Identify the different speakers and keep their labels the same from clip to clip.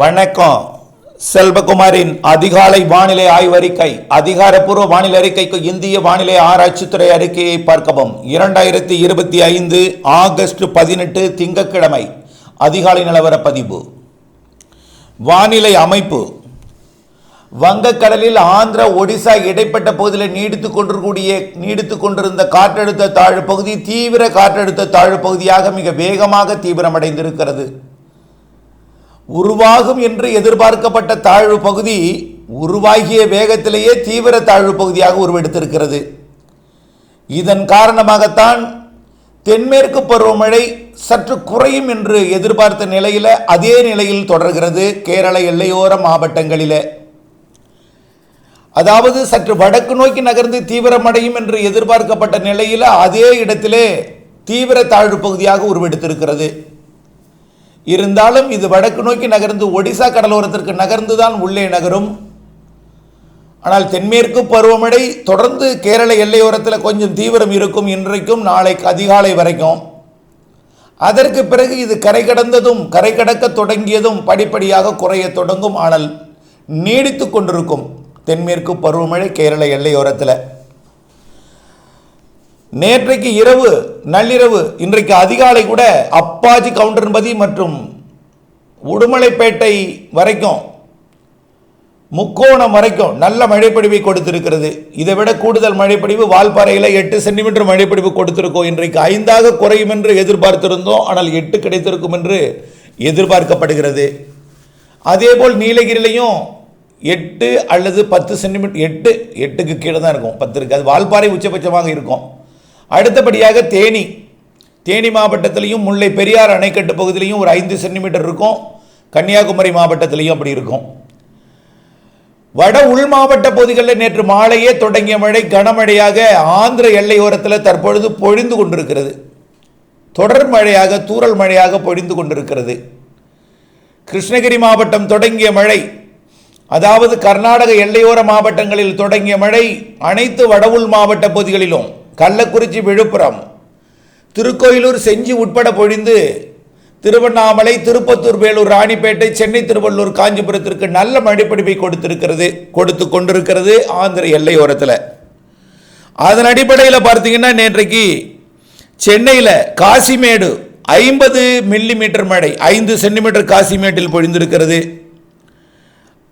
Speaker 1: வணக்கம். செல்வகுமாரின் அதிகாலை வானிலை ஆய்வறிக்கை அதிகாரப்பூர்வ வானிலை அறிக்கைக்கு இந்திய வானிலை ஆராய்ச்சித்துறை அறிக்கையை பார்க்கவும். இரண்டாயிரத்தி இருபத்தி ஐந்து ஆகஸ்ட் பதினெட்டு திங்கட்கிழமை அதிகாலை நிலவர பதிவு. வானிலை அமைப்பு. வங்கக்கடலில் ஆந்திரா ஒடிசா இடைப்பட்ட பகுதியில் நீடித்துக் கொண்டிருக்கூடிய நீடித்துக் கொண்டிருந்த காற்றழுத்த தாழ்வு பகுதி தீவிர காற்றழுத்த தாழ்வு பகுதியாக மிக வேகமாக தீவிரமடைந்திருக்கிறது. உருவாகும் என்று எதிர்பார்க்கப்பட்ட தாழ்வு பகுதி உருவாகிய வேகத்திலேயே தீவிர தாழ்வு பகுதியாக உருவெடுத்திருக்கிறது. இதன் காரணமாகத்தான் தென்மேற்கு பருவமழை சற்று குறையும் என்று எதிர்பார்த்த நிலையில் அதே நிலையில் தொடர்கிறது கேரள எல்லையோர மாவட்டங்களில். அதாவது சற்று வடக்கு நோக்கி நகர்ந்து தீவிரமடையும் என்று எதிர்பார்க்கப்பட்ட நிலையில் அதே இடத்திலே தீவிர தாழ்வு பகுதியாக உருவெடுத்திருக்கிறது. இருந்தாலும் இது வடக்கு நோக்கி நகர்ந்து ஒடிசா கடலோரத்திற்கு நகர்ந்துதான் உள்ளே நகரும். ஆனால் தென்மேற்கு பருவமழை தொடர்ந்து கேரள எல்லையோரத்தில் கொஞ்சம் தீவிரம் இருக்கும் இன்றைக்கும் நாளைக்கு அதிகாலை வரைக்கும். அதற்கு பிறகு இது கரை கடந்ததும் கரை கடக்க தொடங்கியதும் படிப்படியாக குறைய தொடங்கும் ஆனால் நீடித்து கொண்டிருக்கும் தென்மேற்கு பருவமழை கேரள எல்லையோரத்தில். நேற்றைக்கு இரவு நள்ளிரவு இன்றைக்கு அதிகாலை கூட அப்பாஜி கவுண்டன்பதி மற்றும் உடுமலைப்பேட்டை வரைக்கும் முக்கோணம் வரைக்கும் நல்ல மழைப்பொழிவை கொடுத்திருக்கிறது. இதை விட கூடுதல் மழைப்பொழிவு வால்பாறையில் எட்டு சென்டிமீட்டர் மழைப்பொழிவு கொடுத்திருக்கோம் இன்றைக்கு ஐந்தாக குறையும் என்று எதிர்பார்த்திருந்தோம். ஆனால் எட்டு கிடைத்திருக்கும் என்று எதிர்பார்க்கப்படுகிறது. அதேபோல் நீலகிரிலையும் எட்டு அல்லது பத்து சென்டிமீட்டர் எட்டு எட்டுக்கு கீழே தான் இருக்கும். பத்து இருக்காது வால்பாறை உச்சபட்சமாக இருக்கும். அடுத்தபடியாக தேனி. தேனி மாவட்டத்திலையும் முல்லை பெரியார் அணைக்கட்டு பகுதியிலையும் ஒரு ஐந்து சென்டிமீட்டர் இருக்கும். கன்னியாகுமரி மாவட்டத்திலையும் அப்படி இருக்கும். வட உள் மாவட்ட பகுதிகளில் நேற்று மாலையே தொடங்கிய மழை கனமழையாக ஆந்திர எல்லையோரத்தில் தற்பொழுது பொழிந்து கொண்டிருக்கிறது. தொடர் மழையாக தூரல் மழையாக பொழிந்து கொண்டிருக்கிறது. கிருஷ்ணகிரி மாவட்டம் தொடங்கிய மழை அதாவது கர்நாடக எல்லையோர மாவட்டங்களில் தொடங்கிய மழை அனைத்து வடவுள் மாவட்ட பகுதிகளிலும் கள்ளக்குறிச்சி விழுப்புரம். திருக்கோயிலூர் செஞ்சி உட்பட பொழிந்து திருவண்ணாமலை திருப்பத்தூர் வேலூர் ராணிப்பேட்டை சென்னை திருவள்ளூர் காஞ்சிபுரத்திற்கு நல்ல மழைப்பிடிப்பை கொடுத்திருக்கிறது கொடுத்து கொண்டிருக்கிறது ஆந்திர எல்லையோரத்தில். அதன் அடிப்படையில் பார்த்தீங்கன்னா நேற்றைக்கு சென்னையில் காசிமேடு ஐம்பது மில்லிமீட்டர் மழை ஐந்து சென்டிமீட்டர் காசிமேட்டில் பொழிந்திருக்கிறது.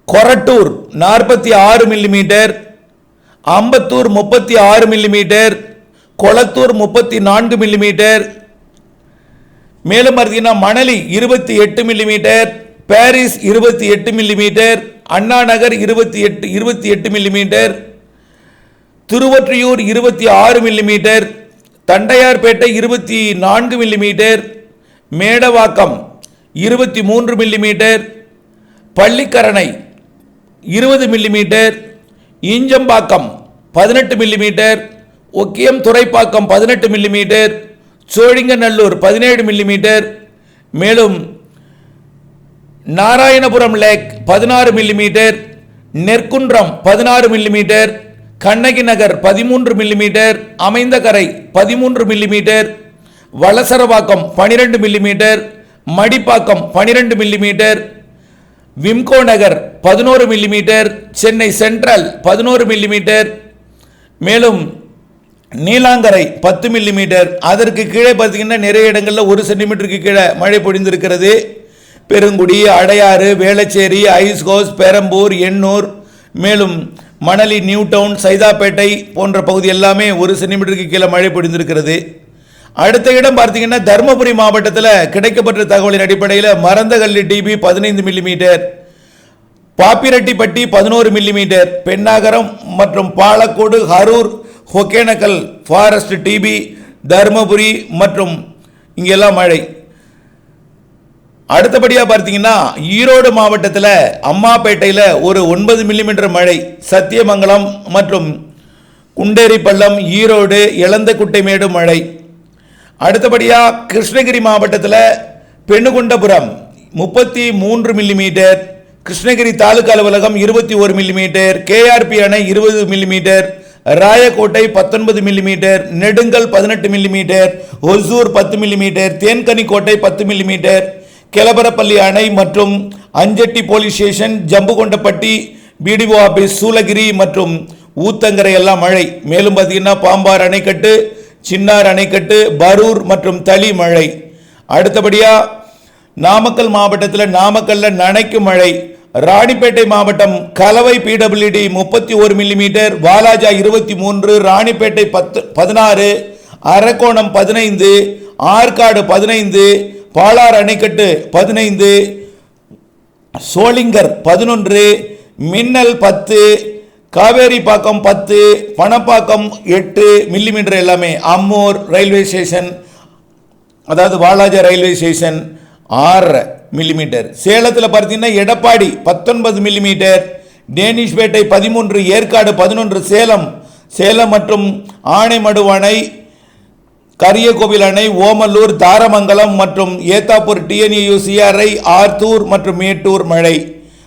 Speaker 1: கொரட்டூர் நாற்பத்தி ஆறு மில்லிமீட்டர் அம்பத்தூர் முப்பத்தி ஆறு மில்லிமீட்டர் கொளத்தூர் முப்பத்தி நான்கு மில்லிமீட்டர் மேலும் பார்த்தீங்கன்னா மணலி இருபத்தி எட்டு மில்லிமீட்டர் பாரிஸ் இருபத்தி எட்டு மில்லிமீட்டர் அண்ணா நகர் இருபத்தி எட்டு இருபத்தி எட்டு மில்லிமீட்டர் திருவொற்றியூர் இருபத்தி ஆறு மில்லிமீட்டர் தண்டையார்பேட்டை இருபத்தி நான்கு மில்லிமீட்டர் மேடவாக்கம் இருபத்தி மூன்று மில்லிமீட்டர் பள்ளிக்கரணை இருபது மில்லிமீட்டர் ஈஞ்சம்பாக்கம் பதினெட்டு மில்லிமீட்டர் ஒக்கியம் துறைப்பாக்கம் பதினெட்டு மில்லிமீட்டர் சோழிங்கநல்லூர் பதினேழு மில்லிமீட்டர் மேலும் நாராயணபுரம் லேக் பதினாறு மில்லிமீட்டர் நெற்குன்றம் பதினாறு மில்லிமீட்டர் கண்ணகி நகர் பதிமூன்று மில்லிமீட்டர் அமைந்தகரை பதிமூன்று மில்லிமீட்டர் வளசரவாக்கம் பனிரெண்டு மில்லிமீட்டர் மடிப்பாக்கம் பனிரெண்டு மில்லிமீட்டர் விம்கோ நகர் பதினோரு மில்லிமீட்டர் சென்னை சென்ட்ரல் பதினோரு மில்லிமீட்டர் மேலும் நீலாங்கரை பத்து மில்லிமீட்டர் அதற்கு கீழே பார்த்தீங்கன்னா நிறைய இடங்களில் ஒரு சென்டிமீட்டருக்கு கீழே மழை பொழிந்திருக்கிறது. பெருங்குடி அடையாறு வேளச்சேரி ஐஸ்கோஸ் பெரம்பூர் எண்ணூர் மேலும் மணலி நியூ டவுன் சைதாப்பேட்டை போன்ற பகுதி எல்லாமே ஒரு சென்டிமீட்டருக்கு கீழே மழை பொழிந்திருக்கிறது. அடுத்த இடம் பார்த்தீங்கன்னா தருமபுரி மாவட்டத்தில் கிடைக்கப்பட்ட தகவலின் அடிப்படையில் மரந்தகல்லி டிபி பதினைந்து மில்லிமீட்டர் பாப்பிரெட்டிப்பட்டி பதினோரு மில்லிமீட்டர் பெண்ணாகரம் மற்றும் பாலக்கோடு கரூர் ஒகேனக்கல் ஃபாரஸ்ட் டிபி தருமபுரி மற்றும் இங்கெல்லாம் மழை. அடுத்தபடியாக பார்த்தீங்கன்னா ஈரோடு மாவட்டத்தில் அம்மாப்பேட்டையில் ஒரு ஒன்பது மில்லிமீட்டர் மழை. சத்தியமங்கலம் மற்றும் குண்டேரிப்பள்ளம் ஈரோடு இளந்தக்குட்டைமேடு மழை. அடுத்தபடியாக கிருஷ்ணகிரி மாவட்டத்தில் பெண்ணுகுண்டபுரம் முப்பத்தி மூன்று மில்லிமீட்டர் கிருஷ்ணகிரி தாலுகா அலுவலகம் இருபத்தி ஒரு மில்லிமீட்டர் கேஆர்பி அணை இருபது மில்லிமீட்டர் ராயக்கோட்டை பத்தொன்பது மில்லிமீட்டர் நெடுங்கல் பதினெட்டு மில்லிமீட்டர் ஒசூர் பத்து மில்லிமீட்டர் தேன்கனிக்கோட்டை பத்து மில்லிமீட்டர் கெலபரப்பள்ளி அணை மற்றும் Anchetti police station Jambukondapatti BDO office Soolagiri மற்றும் ஊத்தங்கரை எல்லாம் மழை. மேலும் பார்த்தீங்கன்னா பாம்பார் அணைக்கட்டு சின்னார் அணைக்கட்டு பரூர் மற்றும் தளி மழை. அடுத்தபடியாக நாமக்கல் மாவட்டத்தில் நாமக்கல்ல நனைக்கும் மழை. ராணிப்பேட்டை மாவட்டம் கலவை பிடபிள்யூடி முப்பத்தி ஒரு மில்லிமீட்டர் வாலாஜா இருபத்தி மூன்று ராணிப்பேட்டை பத்து பதினாறு அரக்கோணம் பதினைந்து ஆற்காடு பதினைந்து பாலார் அணைக்கட்டு பதினைந்து சோளிங்கர் பதினொன்று மின்னல் பத்து காவேரிப்பாக்கம் பத்து பணப்பாக்கம் எட்டு மில்லிமீட்டர் எல்லாமே அம்மூர் ரயில்வே ஸ்டேஷன் அதாவது வாலாஜா ரயில்வே ஸ்டேஷன் ஆறு மில்லிமீட்டர். சேலத்தில் பார்த்தீங்கன்னா எடப்பாடி பத்தொன்பது மில்லிமீட்டர். டேனிஷ்பேட்டை பதிமூன்று ஏற்காடு பதினொன்று சேலம். சேலம் மற்றும் ஆனைமடு அணை கரியகோவில் அணை ஓமலூர் தாரமங்கலம் மற்றும் ஏத்தாப்பூர் டிஎன்யூ சிஆர்ஐ ஆர்த்தூர் மற்றும் மேட்டூர் மழை.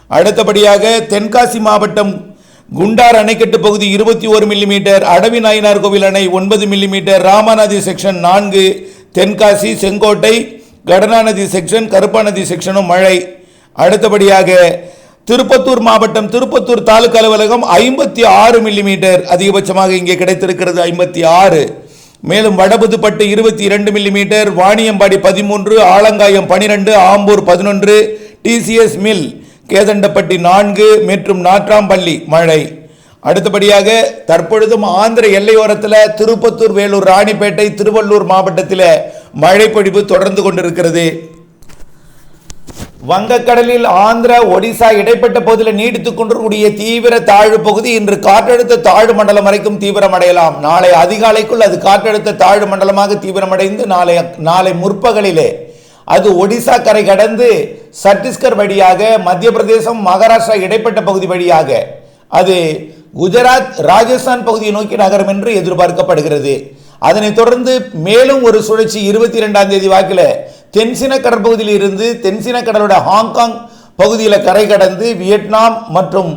Speaker 1: அடுத்தபடியாக தென்காசி மாவட்டம் குண்டார் அணைக்கட்டு பகுதி இருபத்தி ஒரு மில்லிமீட்டர் அடவி நாயனார் கோவில் அணை ஒன்பது மில்லிமீட்டர் ராமநாதி செக்ஷன் நான்கு தென்காசி செங்கோட்டை கடனாநதி செக்ஷன் கருப்பாநதி செக்ஷனும் மழை. அடுத்தபடியாக திருப்பத்தூர் மாவட்டம் திருப்பத்தூர் தாலுக்கா அலுவலகம் ஐம்பத்தி ஆறு மில்லிமீட்டர் அதிகபட்சமாக இங்கே கிடைத்திருக்கிறது ஐம்பத்தி ஆறு. மேலும் வடபுதுப்பட்டு இருபத்தி இரண்டு மில்லிமீட்டர் வாணியம்பாடி பதிமூன்று ஆலங்காயம் பனிரெண்டு ஆம்பூர் பதினொன்று டிசிஎஸ் மில் கேதண்டப்பட்டி நான்கு மற்றும் நாற்றாம்பள்ளி மழை. அடுத்தபடியாக தற்பொழுதும் ஆந்திர எல்லையோரத்தில் திருப்பத்தூர் வேலூர் ராணிப்பேட்டை திருவள்ளூர் மாவட்டத்தில் மழைப்பொழிவு தொடர்ந்து கொண்டிருக்கிறது. வங்கக்கடலில் ஆந்திரா ஒடிசா இடைப்பட்ட பகுதியில் நீடித்துக் கொண்டிருக்கூடிய தீவிர தாழ்வு பகுதி இன்று காற்றழுத்த தாழ்வு மண்டலம் வரைக்கும் தீவிரமடையலாம். நாளை அதிகாலைக்குள் அது காற்றழுத்த தாழ்வு மண்டலமாக தீவிரமடைந்து நாளை நாளை முற்பகலிலே அது ஒடிசா கரை கடந்து சத்தீஸ்கர் வழியாக மத்திய பிரதேசம் மகாராஷ்டிரா இடைப்பட்ட பகுதி வழியாக அது குஜராத் ராஜஸ்தான் பகுதியை நோக்கி நகரும் என்று எதிர்பார்க்கப்படுகிறது. அதனைத் தொடர்ந்து மேலும் ஒரு சுழற்சி இருபத்தி ரெண்டாம் தேதி வாக்கில் தென்சின கடற்பகுதியில் இருந்து தென்சின கடலோட ஹாங்காங் பகுதியில் கரை கடந்து வியட்நாம் மற்றும்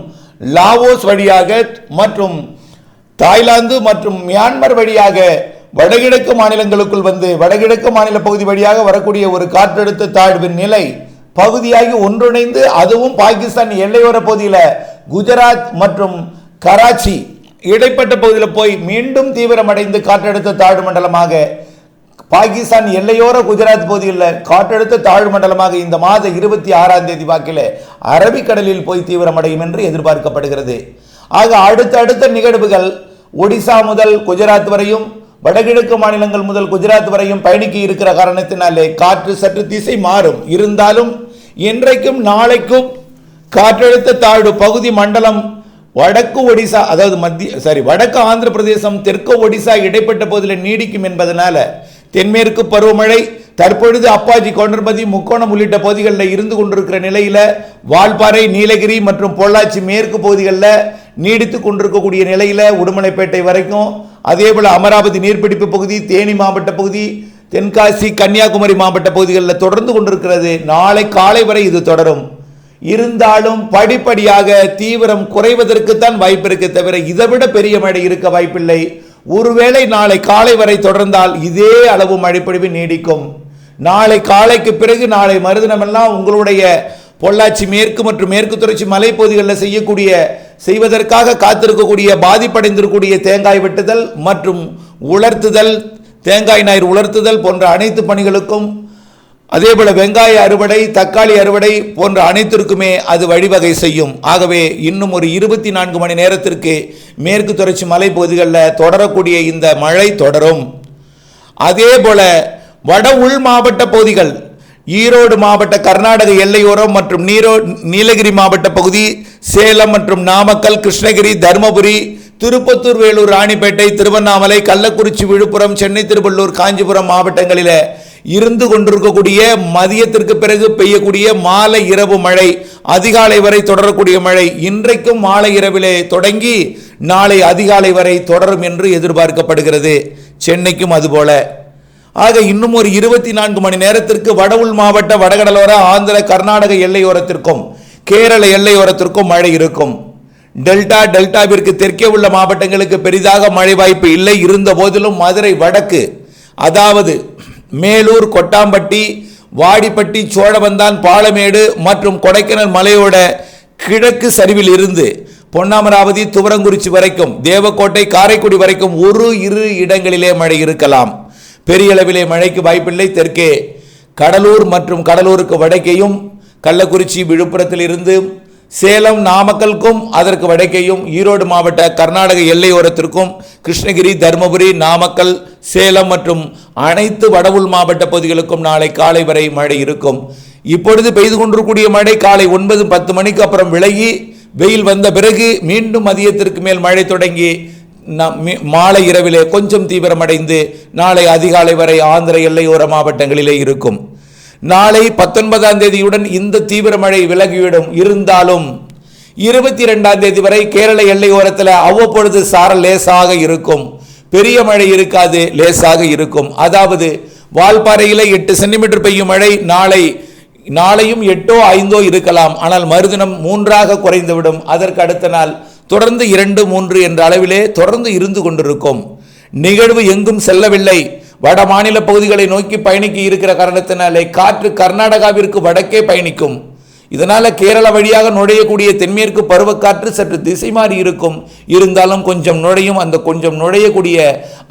Speaker 1: லாவோஸ் வழியாக மற்றும் தாய்லாந்து மற்றும் மியான்மர் வழியாக வடகிழக்கு மாநிலங்களுக்குள் வந்து வடகிழக்கு மாநில பகுதி வழியாக வரக்கூடிய ஒரு காற்றழுத்த தாழ்வின் நிலை பகுதியாகி ஒன்றிணைந்து அதுவும் பாகிஸ்தான் எல்லையோர பகுதியில் குஜராத் மற்றும் கராச்சி இடைப்பட்ட பகுதியில் போய் மீண்டும் தீவிரமடைந்து காற்றழுத்த தாழ்வு மண்டலமாக பாகிஸ்தான் எல்லையோர குஜராத் பகுதியில் காற்றழுத்த தாழ்வு மண்டலமாக இந்த மாத இருபத்தி ஆறாம் தேதி வாக்கில் அரபிக்கடலில் போய் தீவிரமடையும் என்று எதிர்பார்க்கப்படுகிறது. ஆக அடுத்தடுத்த நிகழ்வுகள் ஒடிசா முதல் குஜராத் வரையும் வடகிழக்கு மாநிலங்கள் முதல் குஜராத் வரையும் பயணிக்க இருக்கிற காரணத்தினாலே காற்று சற்று திசை மாறும். இருந்தாலும் இன்றைக்கும் நாளைக்கும் காற்றழுத்த தாழ்வு பகுதி மண்டலம் வடக்கு ஒடிசா அதாவது மத்திய சாரி வடக்கு ஆந்திர பிரதேசம் தெற்கு ஒடிசா இடைப்பட்ட பகுதியில் நீடிக்கும் என்பதனால தென்மேற்கு பருவமழை தற்பொழுது அப்பாஜி கொண்டர்பதி முக்கோணம் உள்ளிட்ட பகுதிகளில் இருந்து கொண்டிருக்கிற நிலையில் வால்பாறை நீலகிரி மற்றும் பொள்ளாச்சி மேற்கு பகுதிகளில் நீடித்து கொண்டிருக்கக்கூடிய நிலையில் உடுமலைப்பேட்டை வரைக்கும் அதேபோல் அமராவதி நீர்பிடிப்பு பகுதி தேனி மாவட்ட பகுதி தென்காசி கன்னியாகுமரி மாவட்ட பகுதிகளில் தொடர்ந்து கொண்டிருக்கிறது. நாளை காலை வரை இது தொடரும். இருந்தாலும் படிப்படியாக தீவிரம் குறைவதற்குத்தான் வாய்ப்பு இருக்கு தவிர இதைவிட பெரிய மழை இருக்க வாய்ப்பில்லை. ஒருவேளை நாளை காலை வரை தொடர்ந்தால் இதே அளவு மழைப்பொழிவு நீடிக்கும். நாளை காலைக்கு பிறகு நாளை மறுதினமெல்லாம் உங்களுடைய பொள்ளாச்சி மேற்கு மற்றும் மேற்கு தொடர்ச்சி மலைப்பகுதிகளில் செய்யக்கூடிய செய்வதற்காக காத்திருக்கக்கூடிய பாதிப்படைந்திருக்கக்கூடிய தேங்காய் வெட்டுதல் மற்றும் உலர்த்துதல் தேங்காய் ஞாயிறு உலர்த்துதல் போன்ற அனைத்து பணிகளுக்கும் அதே போல வெங்காய அறுவடை தக்காளி அறுவடை போன்ற அனைத்திற்குமே அது வழிவகை செய்யும். ஆகவே இன்னும் ஒரு இருபத்தி நான்கு மணி நேரத்திற்கு மேற்கு தொடர்ச்சி மலைப்பகுதிகளில் தொடரக்கூடிய இந்த மழை தொடரும். அதே போல வட உள் மாவட்ட பகுதிகள் ஈரோடு மாவட்ட கர்நாடக எல்லையோரம் மற்றும் நீரோ நீலகிரி மாவட்ட பகுதி சேலம் மற்றும் நாமக்கல் கிருஷ்ணகிரி தருமபுரி திருப்பத்தூர் வேலூர் ராணிப்பேட்டை திருவண்ணாமலை கள்ளக்குறிச்சி விழுப்புரம் சென்னை திருவள்ளூர் காஞ்சிபுரம் மாவட்டங்களில் இருந்து கொண்டிருக்கக்கூடிய மதியத்திற்கு பிறகு பெய்யக்கூடிய மாலை இரவு மழை அதிகாலை வரை தொடரக்கூடிய மழை இன்றைக்கும் மாலை இரவிலே தொடங்கி நாளை அதிகாலை வரை தொடரும் என்று எதிர்பார்க்கப்படுகிறது. சென்னைக்கும் அதுபோல. ஆக இன்னும் ஒரு இருபத்தி நான்கு மணி நேரத்திற்கு வட உள் மாவட்ட வடகடலோர ஆந்திர கர்நாடக எல்லையோரத்திற்கும் கேரள எல்லையோரத்திற்கும் மழை இருக்கும். டெல்டா டெல்டாவிற்கு தெற்கே உள்ள மாவட்டங்களுக்கு பெரிதாக மழை வாய்ப்பு இல்லை. இருந்த போதிலும் மதுரை வடக்கு அதாவது மேலூர் கொட்டாம்பட்டி வாடிப்பட்டி சோழவந்தான் பாலமேடு மற்றும் கொடைக்கானல் மலையோட கிழக்கு சரிவில் இருந்து பொன்னாமராவதி துவரங்குறிச்சி வரைக்கும் தேவக்கோட்டை காரைக்குடி வரைக்கும் ஒரு இரு இடங்களிலே மழை இருக்கலாம். பெரிய அளவிலே மழைக்கு வாய்ப்பில்லை. தெற்கே கடலூர் மற்றும் கடலூருக்கு வடக்கேயும் கள்ளக்குறிச்சி விழுப்புரத்தில் இருந்து சேலம் நாமக்கலுக்கும் அதற்கு வடக்கேயும் ஈரோடு மாவட்ட கர்நாடக எல்லையோரத்திற்கும் கிருஷ்ணகிரி தருமபுரி நாமக்கல் சேலம் மற்றும் அனைத்து வடவுள் மாவட்ட பகுதிகளுக்கும் நாளை காலை வரை மழை இருக்கும். இப்பொழுது பெய்து கொண்டிருக்கூடிய மழை காலை ஒன்பது பத்து மணிக்கு அப்புறம் விலகி வெயில் வந்த பிறகு மீண்டும் மதியத்திற்கு மேல் மழை தொடங்கி மாலை இரவிலே கொஞ்சம் தீவிரமடைந்து நாளை அதிகாலை வரை ஆந்திர எல்லையோர மாவட்டங்களிலே இருக்கும். நாளை பத்தொன்பதாம் தேதியுடன் இந்த தீவிர மழை விலகிவிடும். இருந்தாலும் இருபத்தி ரெண்டாம் தேதி வரை கேரள எல்லையோரத்தில் அவ்வப்பொழுது சாரல் லேசாக இருக்கும். பெரிய மழை இருக்காது லேசாக இருக்கும். அதாவது வால்பாறையில் எட்டு சென்டிமீட்டர் பெய்யும் மழை நாளை நாளையும் எட்டோ ஐந்தோ இருக்கலாம். ஆனால் மறுதினம் மூன்றாக குறைந்துவிடும். அதற்கு அடுத்த நாள் தொடர்ந்து இரண்டு மூன்று என்ற அளவிலே தொடர்ந்து இருந்து கொண்டிருக்கும். நிகழ்வு எங்கும் செல்லவில்லை. வட மாநில பகுதிகளை நோக்கி பயணிக்க இருக்கிற காரணத்தினாலே காற்று கர்நாடகாவிற்கு வடக்கே பயணிக்கும். இதனால் கேரள வழியாக நுழையக்கூடிய தென்மேற்கு பருவக்காற்று சற்று திசை மாறி இருக்கும். இருந்தாலும் கொஞ்சம் நுழையும் அந்த கொஞ்சம் நுழையக்கூடிய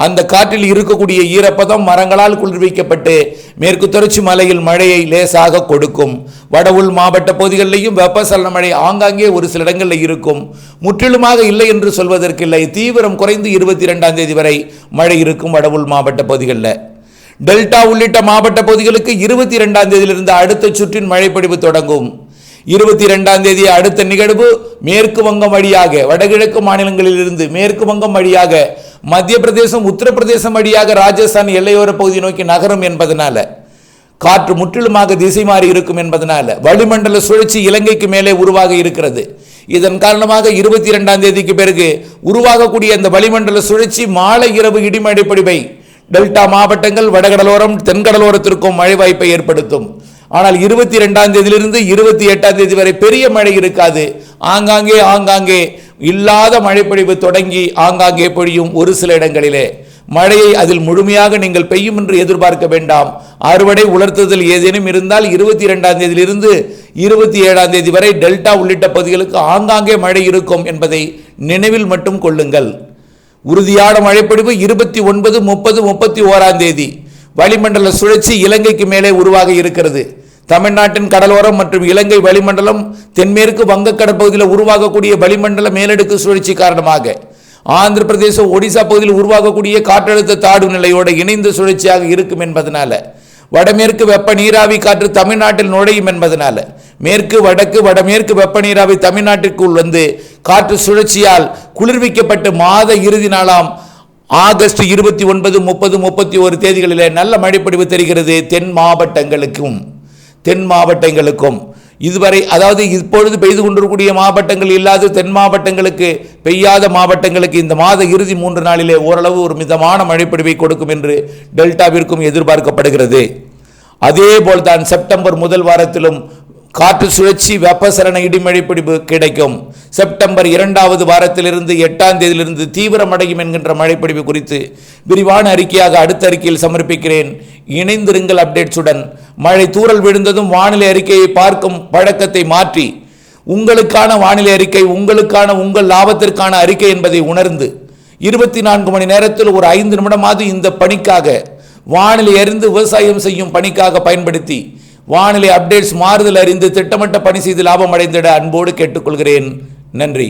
Speaker 1: அந்த காற்றில் இருக்கக்கூடிய ஈரப்பதம் மரங்களால் குளிர்விக்கப்பட்டு மேற்கு தொடர்ச்சி மலையில் மழையை லேசாக கொடுக்கும். வட உள் மாவட்ட பகுதிகளிலேயும் வெப்பசலன மழை ஆங்காங்கே ஒரு சில இடங்களில் இருக்கும். முற்றிலுமாக இல்லை என்று சொல்வதற்கில்லை தீவிரம் குறைந்து இருபத்தி ரெண்டாம் தேதி வரை மழை இருக்கும் வட உள் மாவட்ட பகுதிகளில். டெல்டா உள்ளிட்ட மாவட்ட பகுதிகளுக்கு இருபத்தி ரெண்டாம் தேதியிலிருந்து அடுத்த சுற்றின் மழைப்பொழிவு தொடங்கும். இருபத்தி இரண்டாம் தேதி அடுத்த நிகழ்வு மேற்கு வங்கம் வழியாக வடகிழக்கு மாநிலங்களிலிருந்து மேற்கு வங்கம் வழியாக மத்திய பிரதேசம் உத்தரப்பிரதேசம் வழியாக ராஜஸ்தான் எல்லையோர பகுதி நோக்கி நகரும் என்பதனால காற்று முற்றிலுமாக திசை மாறி இருக்கும் என்பதனால வளிமண்டல சுழற்சி இலங்கைக்கு மேலே உருவாக இருக்கிறது. இதன் காரணமாக இருபத்தி இரண்டாம் தேதிக்கு பிறகு உருவாகக்கூடிய அந்த வளிமண்டல சுழற்சி மாலை இரவு இடிமழை டெல்டா மாவட்டங்கள் வடகடலோரம் தென்கடலோரத்திற்கும் மழை வாய்ப்பை ஏற்படுத்தும். ஆனால் இருபத்தி ரெண்டாம் தேதியிலிருந்து இருபத்தி எட்டாம் தேதி வரை பெரிய மழை இருக்காது. ஆங்காங்கே ஆங்காங்கே. இல்லாத மழைப்பொழிவு தொடங்கி ஆங்காங்கே பொழியும் ஒரு சில இடங்களிலே. மழையை அதில் முழுமையாக நீங்கள் பெய்யும் என்று எதிர்பார்க்க வேண்டாம். அறுவடை உலர்த்துதல் ஏதேனும் இருந்தால் இருபத்தி இரண்டாம் தேதியிலிருந்து இருபத்தி ஏழாம் தேதி வரை டெல்டா உள்ளிட்ட பகுதிகளுக்கு ஆங்காங்கே மழை இருக்கும் என்பதை நினைவில் மட்டும் கொள்ளுங்கள். உறுதியான மழைப்பொழிவு இருபத்தி ஒன்பது முப்பது முப்பத்தி ஓராம் தேதி. வளிமண்டல சுழற்சி இலங்கைக்கு மேலே உருவாக இருக்கிறது. தமிழ்நாட்டின் கடலோரம் மற்றும் இலங்கை வளிமண்டலம் தென்மேற்கு வங்கக்கடல் பகுதியில் உருவாகக்கூடிய வளிமண்டல மேலடுக்கு சுழற்சி காரணமாக ஆந்திர பிரதேசம் ஒடிசா பகுதியில் உருவாகக்கூடிய காற்றழுத்த தாழ்வு நிலையோடு இணைந்த சுழற்சியாக இருக்கும் என்பதனால வடமேற்கு வெப்ப நீராவி காற்று தமிழ்நாட்டில் நுழையும் என்பதனால மேற்கு வடக்கு வடமேற்கு வெப்ப நீராவி தமிழ்நாட்டிற்குள் வந்து காற்று சுழற்சியால் குளிர்விக்கப்பட்டு மாத இறுதி நாளாம் ஆகஸ்ட் இருபத்தி ஒன்பது முப்பது முப்பத்தி ஒரு தேதிகளிலே நல்ல மழைப்பொழிவு தெரிகிறது தென் மாவட்டங்களுக்கும். தென் மாவட்டங்களுக்கும். இதுவரை அதாவது இப்பொழுது பெய்து கொண்டிருக்கக்கூடிய மாவட்டங்கள் இல்லாத தென் மாவட்டங்களுக்கு பெய்யாத மாவட்டங்களுக்கு இந்த மாத இறுதி மூன்று நாளிலே ஓரளவு ஒரு மிதமான மழைப்பொழிவை கொடுக்கும் என்று டெல்டாவிற்கும் எதிர்பார்க்கப்படுகிறது. அதே போல்தான் செப்டம்பர் முதல் வாரத்திலும் காற்று சுழற்சி வெப்பசலன இடிமழை பிடிப்பு கிடைக்கும். செப்டம்பர் இரண்டாவது வாரத்திலிருந்து எட்டாம் தேதியிலிருந்து தீவிரமடையும் என்கின்ற மழைப்பிடிப்பு குறித்து விரிவான அறிக்கையாக அடுத்த அறிக்கையில் சமர்ப்பிக்கிறேன். இணைந்திருங்கள் அப்டேட்ஸுடன். மழை தூறல் விழுந்ததும் வானிலை அறிக்கையை பார்க்கும் பழக்கத்தை மாற்றி. உங்களுக்கான வானிலை அறிக்கை உங்களுக்கான உங்கள் லாபத்திற்கான அறிக்கை என்பதை உணர்ந்து. இருபத்தி நான்கு மணி நேரத்தில் ஒரு ஐந்து நிமிடமாவது இந்த பணிக்காக வானிலை அறிந்து விவசாயம் செய்யும் பணிக்காக பயன்படுத்தி வானிலை அப்டேட்ஸ் மாறுதல் அறிந்து திட்டமிட்ட பணி செய்து லாபம் அடைந்திட அன்போடு கேட்டுக்கொள்கிறேன். நன்றி.